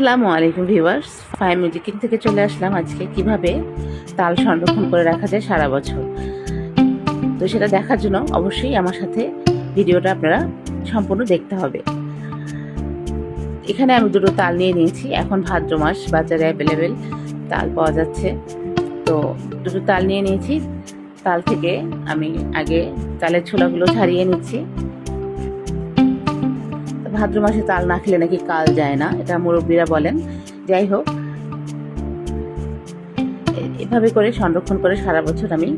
আসসালামু আলাইকুম viewers. Phi মিউজিকিং থেকে চলে আসলাম আজকে। কীভাবে তাল সংরক্ষণ করে রাখা যায় সারা বছর? তো সেটা দেখার জন্য অবশ্যই আমার সাথে ভিডিওটা আপনারা সম্পূর্ণ দেখতে হবে। এখানে আমি দুটো তাল নিয়ে নিয়েছি। এখন ভাদ্র মাস, বাজারে অ্যাভেলেবেল তাল পাওয়া যাচ্ছে। তো দুটো তাল নিয়ে নিয়েছি। তাল থেকে আমি আগে তালের ছোলাগুলো ছাড়িয়ে নিচ্ছি। ভাদ্র মাসে তাল না খেলে নাকি কাল যায় না, এটা মুরব্বীরা বলেন। যাই হোক এভাবে করে সংরক্ষণ করে সারা বছর আমি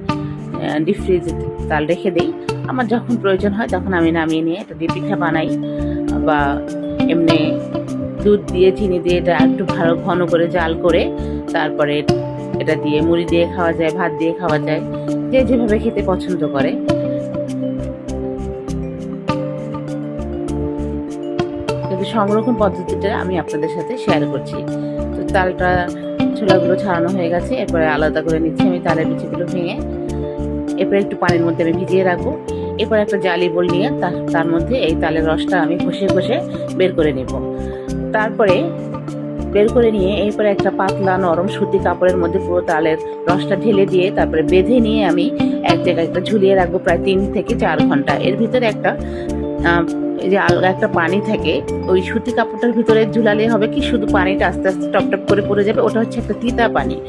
ডিপ ফ্রিজে তাল রেখে দিই। আমার যখন প্রয়োজন হয় তখন আমি নামিয়ে নিয়ে এটা দিয়ে পিঠা বানাই, বা এমনি দুধ দিয়ে, চিনি দিয়ে এটা একটু ভালো ঘন করে জাল করে তারপরে এটা দিয়ে মুড়ি দিয়ে খাওয়া যায়, ভাত দিয়ে খাওয়া যায়, যে যেভাবে খেতে পছন্দ করে। সংরক্ষণ পদ্ধতিটা আমি আপনাদের সাথে শেয়ার করছি। তো তালটা ছোলাগুলো ছাড়ানো হয়ে গেছে, এরপরে আলাদা করে নিচ্ছি আমি তালের বিচিগুলো ভেঙে। এরপরে একটু পানির মধ্যে আমি ভিজিয়ে রাখব। এরপর একটা জালি বোল নিয়ে তার তার মধ্যে এই তালের রসটা আমি ঘষে ঘষে বের করে নেব। তারপরে বের করে নিয়ে এরপরে একটা পাতলা নরম সুতি কাপড়ের মধ্যে পুরো তালের রসটা ঢেলে দিয়ে তারপরে বেঁধে নিয়ে আমি এক জায়গায় একটা ঝুলিয়ে রাখব প্রায় তিন থেকে চার ঘণ্টা। এর ভিতরে একটা এই যে আলগা একটা পানি থাকে, ওই সুতি কাপড়টার ভিতরে ঝুলালে হবে কি? শুধু পানিটা আস্তে আস্তে টপ টপ করে পড়ে যাবে। ওটা হচ্ছে একটা তিতা পানি।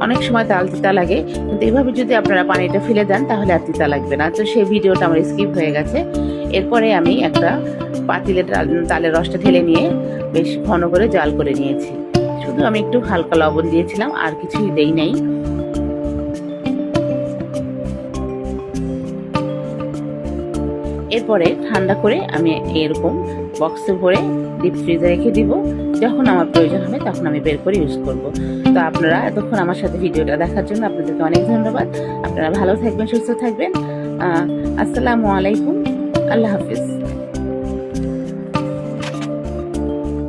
অনেক সময় তাল তিতা লাগে, কিন্তু এভাবে যদি আপনারা পানিটা ফেলে দেন, তাহলে আর তিতা লাগবে না। তো সেই ভিডিওটা আমার স্কিপ হয়ে গেছে। এরপরে আমি একটা পাতিলে তাল- তালের রসটা ঢেলে নিয়ে বেশ ঘন করে জাল করে নিয়েছি। শুধু আমি একটু হালকা লবণ দিয়েছিলাম, আর কিছুই দেই নাই। এরপরে ঠান্ডা করে আমি এরকম বক্সে ভরে ডিপ ফ্রিজে রেখে দিব। যখন আমার প্রয়োজন হবে তখন আমি বের করে ইউজ করব। তো আপনারা এতক্ষণ আমার সাথে ভিডিওটা দেখার জন্য আপনাদেরকে অনেক ধন্যবাদ। আপনারা ভালো থাকবেন, সুস্থ থাকবেন। আসসালামু আলাইকুম। আল্লাহ হাফিজ।